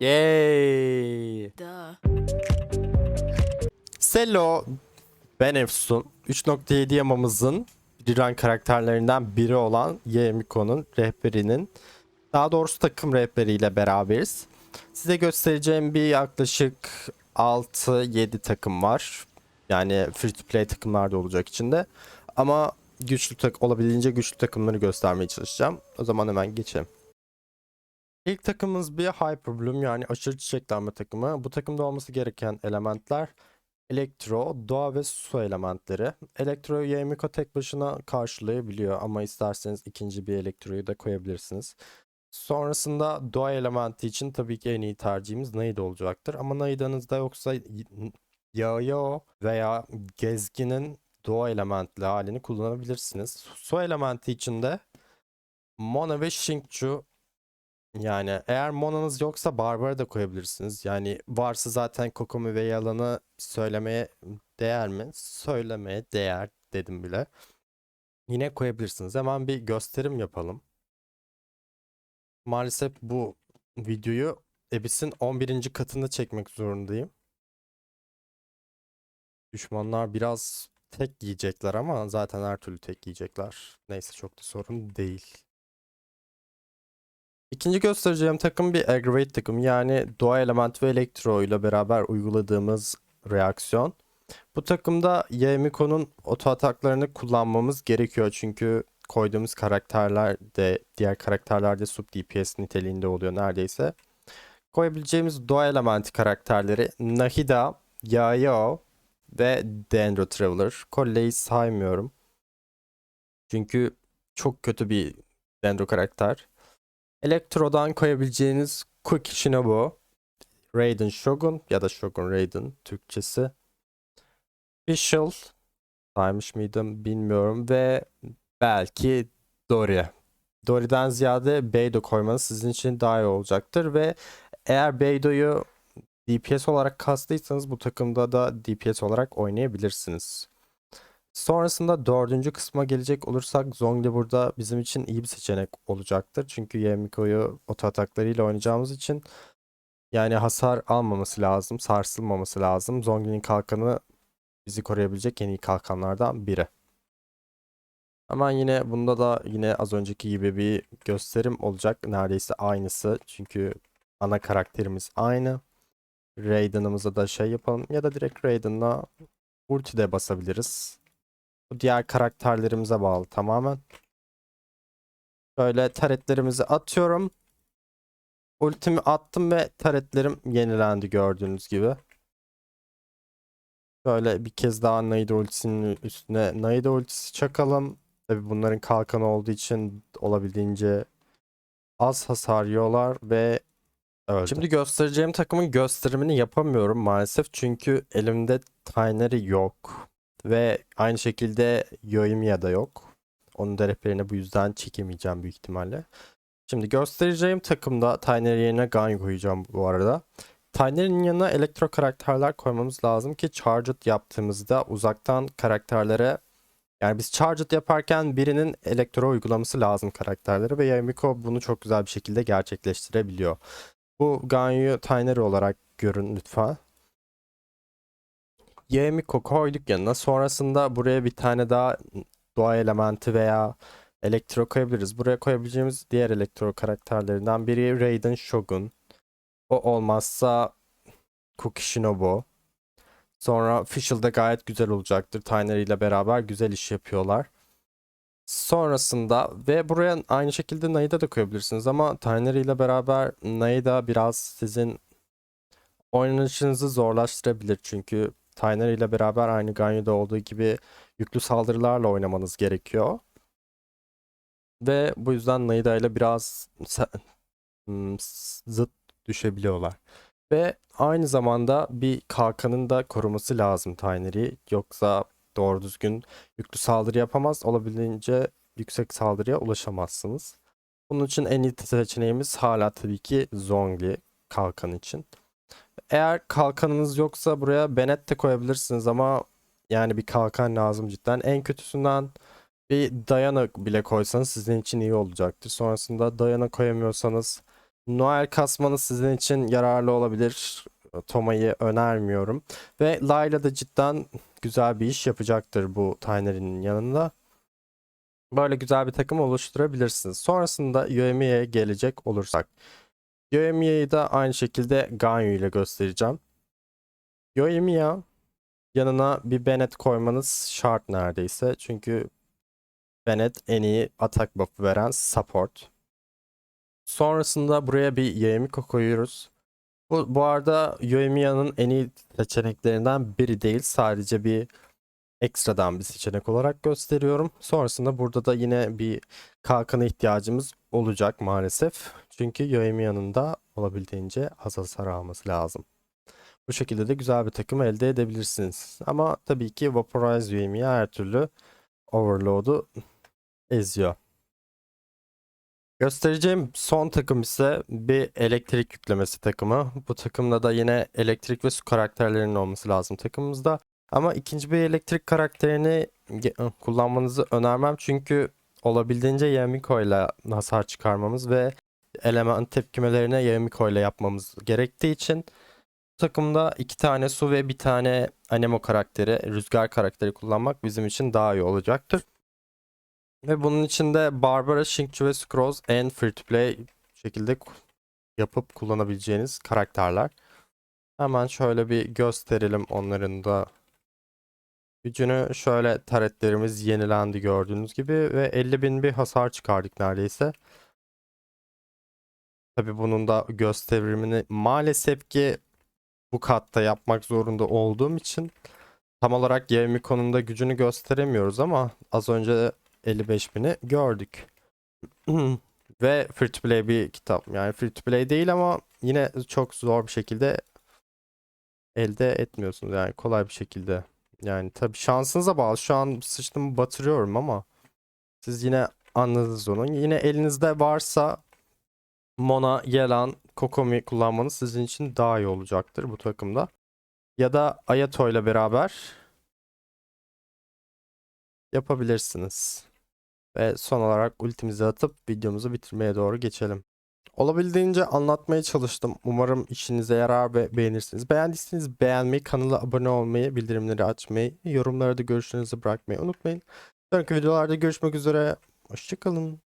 Yay! Duh. Selo, ben Efsun. 3.7 yamamızın Riran karakterlerinden biri olan Yemiko'nun rehberinin daha doğrusu takım rehberiyle beraberiz. Size göstereceğim bir yaklaşık 6-7 takım var. Yani free to play takımlar da olacak içinde. Ama güçlü tak olabildiğince güçlü takımları göstermeye çalışacağım. O zaman hemen geçelim. İlk takımımız bir Hyper Bloom yani aşırı çiçeklenme takımı. Bu takımda olması gereken elementler Elektro, doğa ve su elementleri. Elektroyu Yemiko tek başına karşılayabiliyor ama isterseniz ikinci bir elektroyu da koyabilirsiniz. Sonrasında doğa elementi için tabii ki en iyi tercihimiz Naida olacaktır. Ama Naida'nızda yoksa y- Yayo veya Gezgin'in doğa elementli halini kullanabilirsiniz. Su elementi için de Mona ve Shinkchu yani eğer Mona'nız yoksa Barbar'a da koyabilirsiniz. Yani varsa zaten Kokomi ve Yalan'ı söylemeye değer mi? Söylemeye değer dedim bile. Yine koyabilirsiniz. Hemen bir gösterim yapalım. Maalesef bu videoyu Abyss'in 11. katında çekmek zorundayım. Düşmanlar biraz tek yiyecekler ama zaten her türlü tek yiyecekler. Neyse çok da sorun değil. İkinci göstereceğim takım bir aggravate takım yani doğa element ve elektro ile beraber uyguladığımız reaksiyon. Bu takımda Yemiko'nun oto ataklarını kullanmamız gerekiyor çünkü koyduğumuz karakterler de diğer karakterler de sub DPS niteliğinde oluyor neredeyse. Koyabileceğimiz doğa elementi karakterleri Nahida, Yayo ve Dendro Traveler. Colley'i saymıyorum. Çünkü çok kötü bir Dendro karakter. Elektro'dan koyabileceğiniz Quick Shinobu, Raiden Shogun ya da Shogun Raiden Türkçesi. Official saymış mıydım bilmiyorum ve belki Dory. Dory'den ziyade Beido koymanız sizin için daha iyi olacaktır ve eğer Beido'yu DPS olarak kastıysanız bu takımda da DPS olarak oynayabilirsiniz. Sonrasında dördüncü kısma gelecek olursak Zhongli burada bizim için iyi bir seçenek olacaktır. Çünkü Yemiko'yu oto ataklarıyla oynayacağımız için yani hasar almaması lazım, sarsılmaması lazım. Zhongli'nin kalkanı bizi koruyabilecek en iyi kalkanlardan biri. Hemen yine bunda da yine az önceki gibi bir gösterim olacak. Neredeyse aynısı. Çünkü ana karakterimiz aynı. Raiden'ımıza da şey yapalım ya da direkt Raiden'la ulti de basabiliriz. Bu diğer karakterlerimize bağlı tamamen. Böyle taretlerimizi atıyorum. Ultimi attım ve taretlerim yenilendi gördüğünüz gibi. Böyle bir kez daha Naida ultisinin üstüne Naida ultisi çakalım. Tabi bunların kalkanı olduğu için olabildiğince az hasar yiyorlar ve öldü. Şimdi göstereceğim takımın gösterimini yapamıyorum maalesef çünkü elimde Tinery yok. Ve aynı şekilde Yoimiya da yok. Onun da rehberini bu yüzden çekemeyeceğim büyük ihtimalle. Şimdi göstereceğim takımda Tinery yerine Ganyu koyacağım bu arada. Tinery'nin yanına elektro karakterler koymamız lazım ki Charged yaptığımızda uzaktan karakterlere yani biz Charged yaparken birinin elektro uygulaması lazım karakterlere ve Yamiko bunu çok güzel bir şekilde gerçekleştirebiliyor. Bu Ganyu Tinery olarak görün lütfen. Yemiko koyduk yanına. Sonrasında buraya bir tane daha doğa elementi veya elektro koyabiliriz. Buraya koyabileceğimiz diğer elektro karakterlerinden biri Raiden Shogun. O olmazsa Kukishinobu. Sonra Official'da gayet güzel olacaktır. Tinery ile beraber güzel iş yapıyorlar. Sonrasında ve buraya aynı şekilde Naida da koyabilirsiniz ama Tinery ile beraber Naida biraz sizin oynanışınızı zorlaştırabilir. Çünkü Tyner ile beraber aynı Ganyu'da olduğu gibi yüklü saldırılarla oynamanız gerekiyor. Ve bu yüzden Naida ile biraz hmm, zıt düşebiliyorlar. Ve aynı zamanda bir kalkanın da koruması lazım Tyner'i. Yoksa doğru düzgün yüklü saldırı yapamaz. Olabildiğince yüksek saldırıya ulaşamazsınız. Bunun için en iyi seçeneğimiz hala tabii ki Zhongli kalkan için. Eğer kalkanınız yoksa buraya Bennett de koyabilirsiniz ama yani bir kalkan lazım cidden. En kötüsünden bir Diana bile koysanız sizin için iyi olacaktır. Sonrasında Diana koyamıyorsanız Noel kasmanız sizin için yararlı olabilir. Toma'yı önermiyorum. Ve Layla da cidden güzel bir iş yapacaktır bu Tinery'nin yanında. Böyle güzel bir takım oluşturabilirsiniz. Sonrasında Yoemiye'ye gelecek olursak. Yoemiye'yi de aynı şekilde Ganyu ile göstereceğim. Yoemiye yanına bir Bennett koymanız şart neredeyse. Çünkü Bennett en iyi atak buff'ı veren support. Sonrasında buraya bir Yoemiko koyuyoruz. Bu, bu arada Yoemiya'nın en iyi seçeneklerinden biri değil. Sadece bir ekstradan bir seçenek olarak gösteriyorum. Sonrasında burada da yine bir kalkana ihtiyacımız olacak maalesef. Çünkü Yoemiya'nın da olabildiğince az hasar alması lazım. Bu şekilde de güzel bir takım elde edebilirsiniz. Ama tabii ki Vaporize Yoemiya her türlü Overload'u eziyor. Göstereceğim son takım ise bir elektrik yüklemesi takımı. Bu takımda da yine elektrik ve su karakterlerinin olması lazım takımımızda. Ama ikinci bir elektrik karakterini kullanmanızı önermem. Çünkü olabildiğince Yamiko ile hasar çıkarmamız ve element tepkimelerine Yamiko ile yapmamız gerektiği için bu takımda iki tane su ve bir tane Anemo karakteri, rüzgar karakteri kullanmak bizim için daha iyi olacaktır. Ve bunun için de Barbara, Shingchu ve Scrolls en free to play şekilde yapıp kullanabileceğiniz karakterler. Hemen şöyle bir gösterelim onların da gücünü. Şöyle taretlerimiz yenilendi gördüğünüz gibi ve 50 bin bir hasar çıkardık neredeyse. Tabi bunun da gösterimini maalesef ki bu katta yapmak zorunda olduğum için tam olarak Yevmiko'nun gücünü gösteremiyoruz ama az önce 55 bini gördük. Ve free to play bir kitap. Yani free to play değil ama yine çok zor bir şekilde elde etmiyorsunuz. Yani kolay bir şekilde. Yani tabii şansınıza bağlı. Şu an sıçtım batırıyorum ama siz yine anladınız onu. Yine elinizde varsa Mona, Yelan, Kokomi kullanmanız sizin için daha iyi olacaktır bu takımda. Ya da Ayato ile beraber yapabilirsiniz. Ve son olarak ultimizi atıp videomuzu bitirmeye doğru geçelim. Olabildiğince anlatmaya çalıştım. Umarım işinize yarar ve beğenirsiniz. Beğendiyseniz beğenmeyi, kanala abone olmayı, bildirimleri açmayı, yorumlara da görüşlerinizi bırakmayı unutmayın. Sonraki videolarda görüşmek üzere. Hoşçakalın.